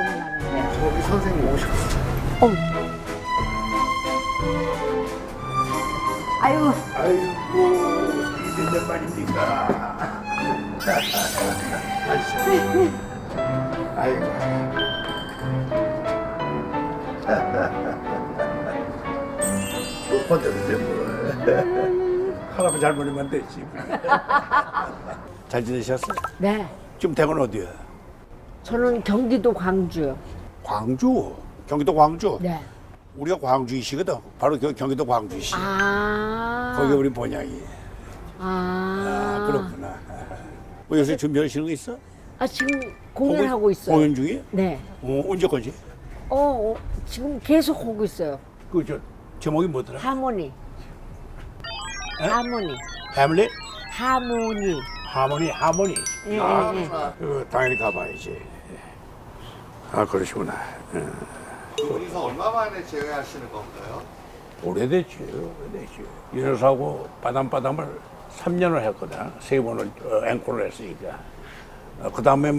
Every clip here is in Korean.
기억은 나는데. 저기 선생님 오셨어. 어. 아유, 아이고, 이몇 년 만입니까? 아이고. 못 받았는데 뭐. 할아버지 할머니만 됐지. 잘 지내셨어요? 네. 지금 대구는 어디야? 저는 경기도 광주요. 광주. 경기도 광주. 네. 우리가 광주이시거든. 바로 그 경기도 광주시. 아. 거기 우리 본향이. 아. 아, 그렇구나. 뭐 요새 준비하시는 거 있어? 아, 지금 공연하고 있어요. 공연 중에? 네. 어, 언제까지? 어, 어, 지금 계속 하고 있어요. 그 저 제목이 뭐더라? 하모니. 에? 하모니. 해밀릿? 하모니. 하모니, 하모니. 예, 아, 예, 예. 그 당연히 가봐야지. 아 그러시구나. 응. 여기서 얼마 만에 제외하시는 건가요? 오래됐지, 오래됐지. 윤여사하고 바담바담을 3년을 했거든. 세 번을 어, 앵콜을 했으니까. 어, 그 다음에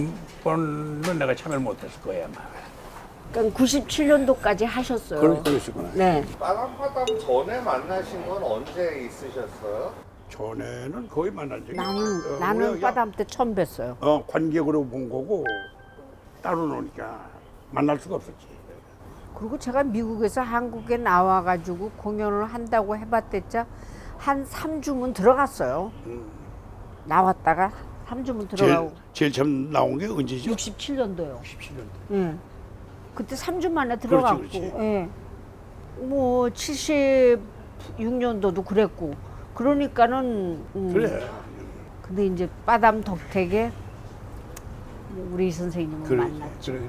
번은 내가 참여를 못했을 거야 아마. 그러니까 97년도까지 하셨어요. 그러, 그러시구나. 네. 빠담빠담 전에 만나신 건 언제 있으셨어요? 전에는 거의 만난 적이 나는 없어. 어, 나는 빠담 때 처음 뵀어요. 어, 관객으로 본 거고 따로 노니까 만날 수가 없었지. 그리고 제가 미국에서 한국에 나와가지고 공연을 한다고 해봤댔자 한 3주면 들어갔어요. 나왔다가 3주면 제일, 들어가고 제일 처음 나온 게 언제죠? 67년도요. 17년. 예. 그때 3주 만에 들어갔고, 그렇지. 예. 뭐 76년도도 그랬고, 그러니까는 음, 그래. 근데 이제 빠담 덕택에 우리 선생님을 그래. 만났죠. 그래.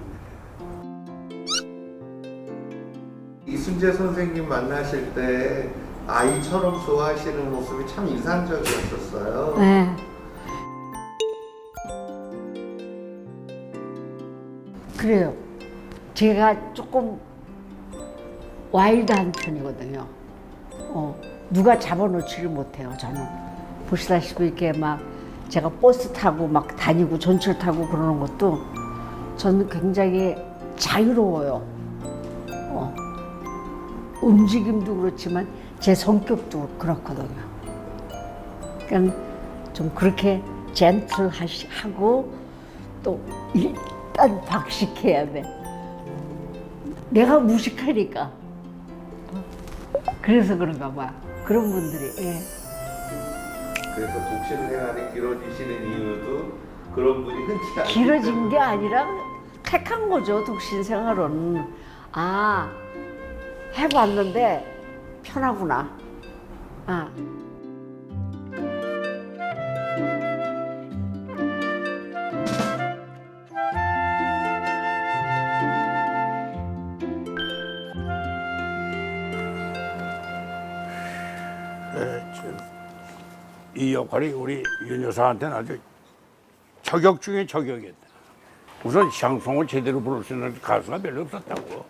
이순재 선생님 만나실 때 아이처럼 좋아하시는 모습이 참 인상적이었었어요. 네. 그래요. 제가 조금 와일드한 편이거든요. 어, 누가 잡아놓지를 못해요, 저는. 보시다시피 이렇게 막 제가 버스 타고 막 다니고 전철 타고 그러는 것도 저는 굉장히 자유로워요. 어. 움직임도 그렇지만 제 성격도 그렇거든요. 그러니까 좀 그렇게 젠틀하고 또 일단 박식해야 돼. 내가 무식하니까. 그래서 그런가 봐. 그런 분들이. 예. 그래서 독실 생활이 길어지시는 이유도 그런 분이 흔치 않기 길어진 게 아니라 택한 거죠. 독신 생활은. 아, 해봤는데 편하구나. 아. 역할이 우리 윤 여사한테는 아주 저격 중에 저격이었다. 우선 샹송을 제대로 부를 수 있는 가수가 별로 없었다고.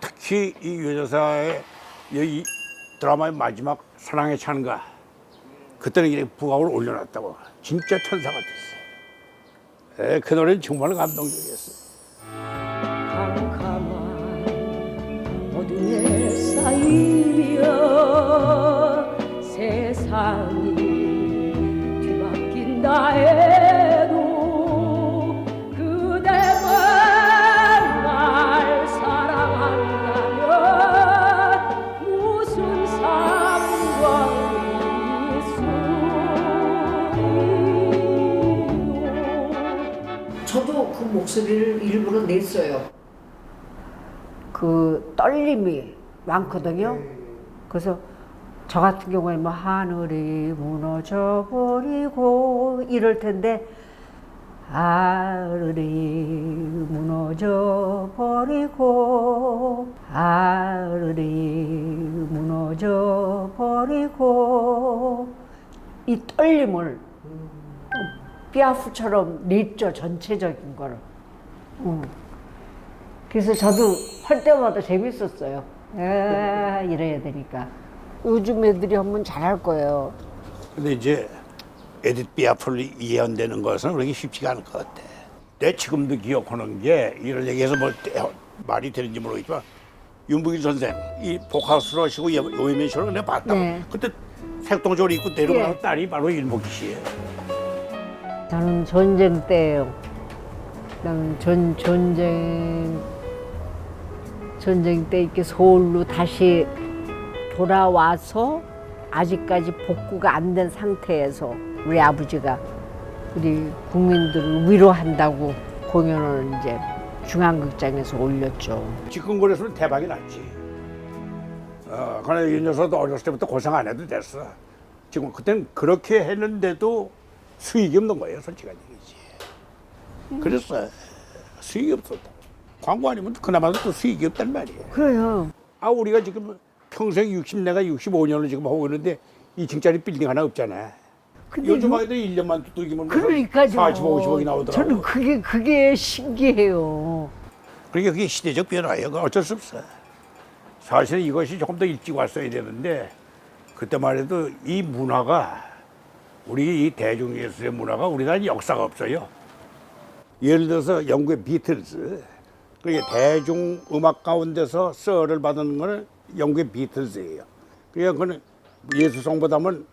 특히 이윤 여사의 이 드라마의 마지막 사랑의 찬가 그때는 이렇게 부각을 올려놨다고. 진짜 천사 같았어. 에, 그 노래는 정말 감동적이었어. 캄캄한 어둠에 쌓이며 많거든요. 그래서 저 같은 경우에 뭐 하늘이 무너져 버리고 이럴 텐데 하늘이 무너져 버리고 하늘이 무너져 버리고 이 떨림을 피아프처럼 냈죠 전체적인 거를. 음. 그래서 저도 할 때마다 재밌었어요. 에 이래야 되니까. 요즘 애들이 하면 잘할 거예요. 근데 이제 에디트 비아플이 예언되는 것은 그렇게 쉽지가 않을 것 같아. 내 지금도 기억하는 게 이런 얘기해서 뭐 때- 말이 되는지 모르겠지만 윤복일 선생 이 복학수로 하시고 요예면 쇼를 내가 봤다. 네. 그때 색동저를 입고 내려가는 예. 딸이 바로 윤복희 씨예요. 저는 전쟁 때예요. 나는 전 전쟁 전쟁 때 이렇게 서울로 다시 돌아와서 아직까지 복구가 안 된 상태에서 우리 아버지가 우리 국민들을 위로한다고 공연을 이제 중앙극장에서 올렸죠. 직근거래소는 대박이 났지. 어, 그러나 이 녀석도 어렸을 때부터 고생 안 해도 됐어. 지금 그땐 그렇게 했는데도 수익이 없는 거예요, 솔직한 얘기지. 그랬어. 수익이 없었다. 광고 아니면 그나마도 또 수익이 없단 말이에요. 그래요. 아, 우리가 지금 평생 60, 내가 65년을 지금 하고 있는데 2층짜리 빌딩 하나 없잖아. 근데 요즘 요- 아이들 1년만 두들기면 그러니까요. 40, 50억이 나오더라고. 저는 그게 그게 신기해요. 그러니까 그게 시대적 변화예요. 그 어쩔 수 없어. 사실 이것이 조금 더 일찍 왔어야 되는데 그때만 해도 이 문화가 우리 이 대중예술의 문화가 우리나라 역사가 없어요. 예를 들어서 영국의 비틀즈 그게 대중 음악 가운데서 썰을 받은 거는 영국의 비틀즈예요. 그러니까 그는 예수성보다는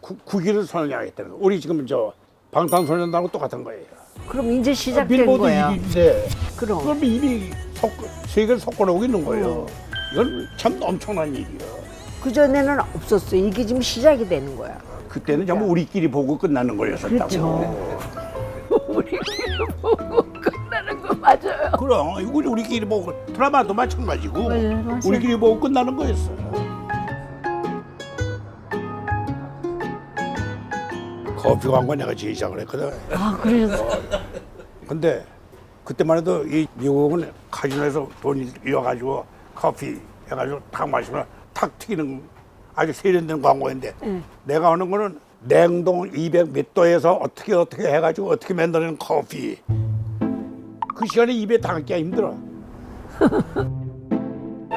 구- 국위를 선양했다는 거. 우리 지금 저 방탄소년단하고 똑같은 거예요. 그럼 이제 시작된 빌보드 거야. 1위인데 그럼. 그럼 이미 속, 세계를 속고나오고 있는 거예요. 이건 참 엄청난 일이에요. 그 전에는 없었어. 요 이게 지금 시작이 되는 거야. 그때는 전부 우리끼리 보고 끝나는 거였었다고. 그렇죠. 우리끼리 보고. 그럼 우리 우리끼리 보고 드라마도 마찬가지고 네, 맞아요. 우리끼리 보고 끝나는 거였어. 커피 광고 내가 제일 시작을 했거든. 아 그래서 근데 그때만 해도 이 미국은 카지노에서 돈이 이어가지고 커피 해가지고 탁 마시면 탁 튀기는 아주 세련된 광고인데 내가 하는 거는 냉동 200 몇 도에서 어떻게 어떻게 해가지고 어떻게 만드는 커피 그 시간에 입에 담기가 힘들어.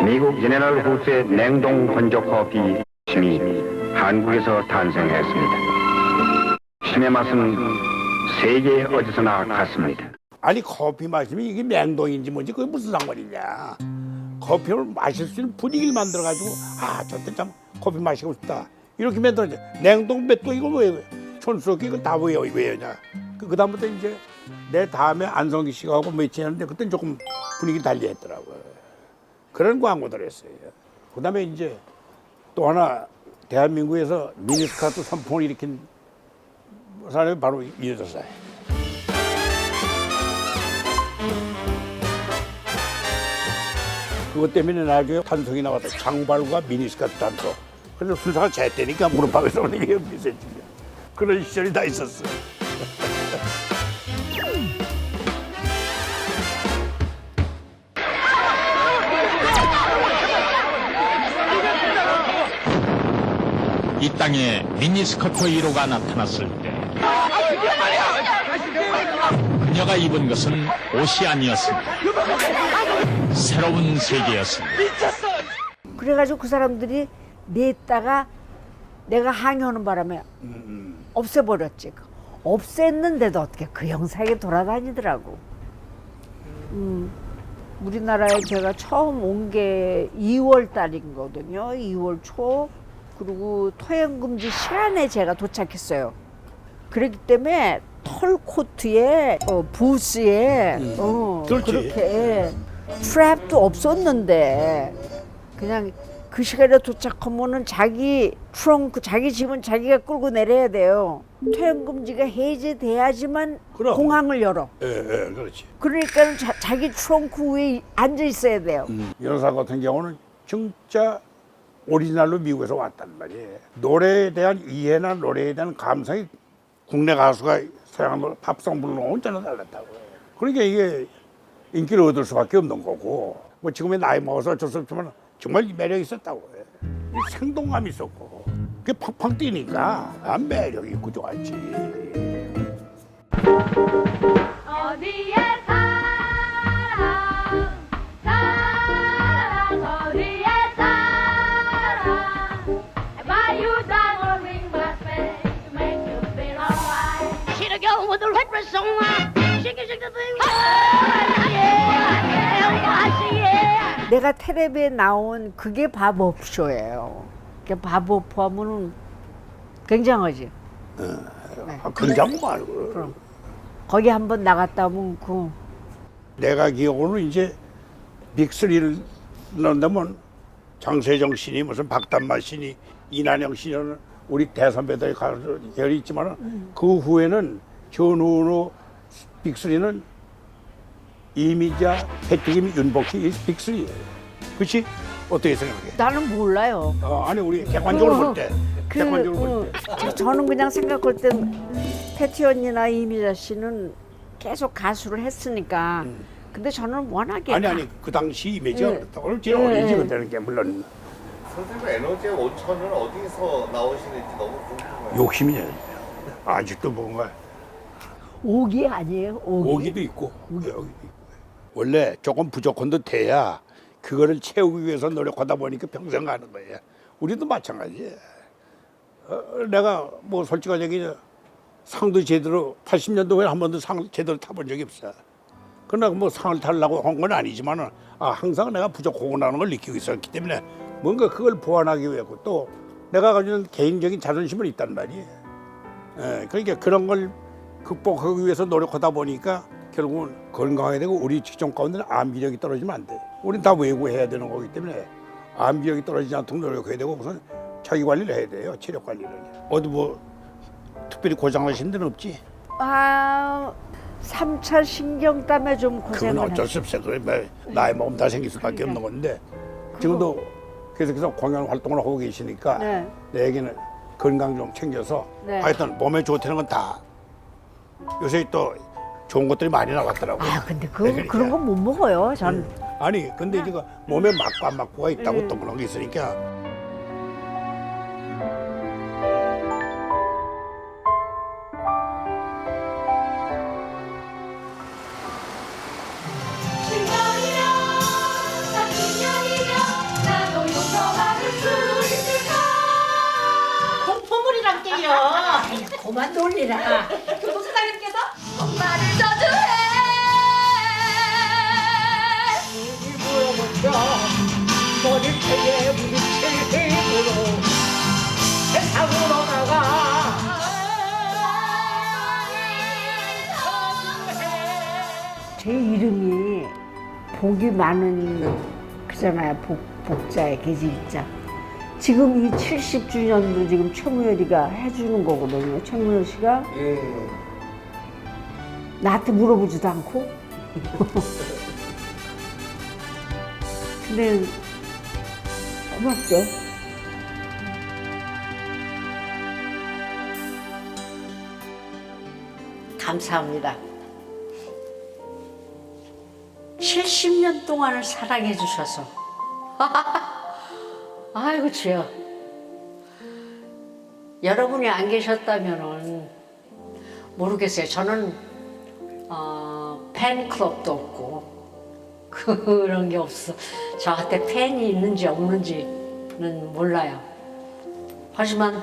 미국 제네럴 후스의 냉동 건조 커피 심이 한국에서 탄생했습니다. 심의 맛은 세계 어디서나 같습니다. 아니 커피 마시면 이게 냉동인지 뭔지 그게 무슨 상관이냐. 커피를 마실 수 있는 분위기를 만들어가지고 아 저때 참 커피 마시고 싶다. 이렇게 만들어지. 냉동 몇도 이거 왜 촌스럽게 이거 다 왜요 왜냐 그 그다음부터 이제 내 다음에 안성기 씨가 하고 며칠 했는데 그땐 조금 분위기 달리 했더라고요 그런 광고들 했어요 그 다음에 이제 또 하나 대한민국에서 미니스카트 선풍을 일으킨 사람이 바로 이 여자사예요 그것 때문에 나중에 탄성이 나왔다. 장발과 미니스커트 단속. 그래서 순사가 쟤때니까 무릎팍에서 오는 게 미세지. 그런 시절이 다 있었어. 이 땅에 미니스커트 1호가 나타났을 때 그녀가 입은 것은 옷이 아니었습니다. 새로운 세계였습니다. 그래가지고 그 사람들이 냈다가 내가 항의하는 바람에 없애버렸지. 없앴는데도 어떻게 그 형상이 돌아다니더라고. 음, 우리나라에 제가 처음 온 게 2월 달이거든요. 2월 초. 그리고 토양금지 시간에 제가 도착했어요. 그렇기 때문에 털 코트에 어, 부스에 어, 그렇지. 그렇게 트랩도 없었는데 그냥 그 시간에 도착하면은 자기 트렁크 자기 집은 자기가 끌고 내려야 돼요. 퇴행금지가 해제돼야지만 그럼. 공항을 열어. 예, 예, 그렇지. 그러니까 자, 자기 트렁크 위에 앉아 있어야 돼요. 연사 같은 경우는 진짜 오리지널로 미국에서 왔단 말이에요. 노래에 대한 이해나 노래에 대한 감성이 국내 가수가 서양 팝송 부르는 건 전혀 달랐다고. 그러니까 이게 인기를 얻을 수밖에 없는 거고 뭐 지금의 나이 먹어서 어쩔 수 없지만 정말 매력 있었다고 해. 이 생동감 있었고 그게 팡팡 뛰니까 아, 매력 있고 좋았지. 어디에 내가 텔레비에 나온 그게 바보쇼예요. 그 바보프 하면은 굉장하지. 아, 굉장히 말고. 그럼. 거기 한번 나갔다 오면 그 내가 기억으로는 이제 빅스리를 넣는다면 장세정 씨니 무슨 박단마 씨니 이난영 씨는 우리 대선배들이 가서 열이 있지만 그 후에는 전우로 빅스리는 이미자, 패티김, 윤복희 이 빅스리예요. 그렇지? 어떻게 생각해? 나는 몰라요. 어, 아니 우리 객관적으로 볼 때, 그, 객관적으로 볼 응, 때. 저- 저는 그냥 생각할 때 패티 언니나 이미자 씨는 계속 가수를 했으니까. 근데 저는 워낙에 아니 다- 아니 그 당시 이미지가 예. 그렇다. 오늘 제일 예, 어리지 예. 그때는 게 물론 선생님 에너지의 원천은 어디서 나오시는지 너무 궁금해요. 욕심이냐. 아직도 뭔가 오기 아니에요? 오기. 오기도 있고 여기도 있고. 원래 조금 부족한도 돼야 그거를 채우기 위해서 노력하다 보니까 평생 가는 거예요. 우리도 마찬가지야. 어, 내가 뭐 솔직한 얘기 상도 제대로 80년도에 한 번도 상 제대로 타본 적이 없어. 그러나 뭐 상을 타려고 한 건 아니지만은 아, 항상 내가 부족하구나는 걸 느끼고 있었기 때문에 뭔가 그걸 보완하기 위해서 또 내가 가지고 있는 개인적인 자존심은 있단 말이에요. 예, 그러니까 그런 걸 극복하기 위해서 노력하다 보니까 결국은 건강해야 되고 우리 직종 가운데는 암기력이 떨어지면 안 돼. 우린 다 외구해야 되는 거기 때문에 암기력이 떨어지지 않도록 노력해야 되고 우선 자기 관리를 해야 돼요. 체력 관리를. 어디 뭐 특별히 고장나신 데는 없지? 아, 삼차 신경 땀에 좀 그건 고생을 어쩔 해. 수 없어. 그래, 뭐 나이 먹으면 다 생길 수밖에 없는 건데 지금도 계속해서 공연 활동을 하고 계시니까 네. 내 얘기는 건강 좀 챙겨서 네. 하여튼 몸에 좋다는 건 다 요새 또 좋은 것들이 많이 나왔더라고. 아, 근데 그, 그러니까. 그런 건 못 먹어요. 전 아니 근데 지금 몸에 맞고 안 맞고가 있다고 음. 또 그런 게 있으니까 복이 많은 그잖아요. 복, 복자의 계집자. 지금 이 70주년도 지금 최무열이가 해주는 거거든요. 최무열 씨가 예. 나한테 물어보지도 않고. 근데 고맙죠. 감사합니다. 70년 동안을 사랑해 주셔서. 아이고, 주여. 여러분이 안 계셨다면은 모르겠어요. 저는 어, 팬클럽도 없고 그런 게 없어. 저한테 팬이 있는지 없는지는 몰라요. 하지만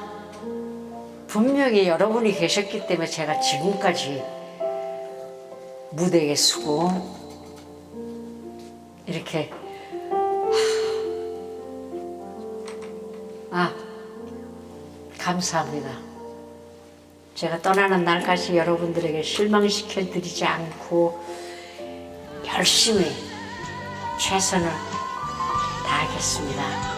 분명히 여러분이 계셨기 때문에 제가 지금까지 무대에 서고 이렇게 아 감사합니다. 제가 떠나는 날까지 여러분들에게 실망시켜 드리지 않고 열심히 최선을 다하겠습니다.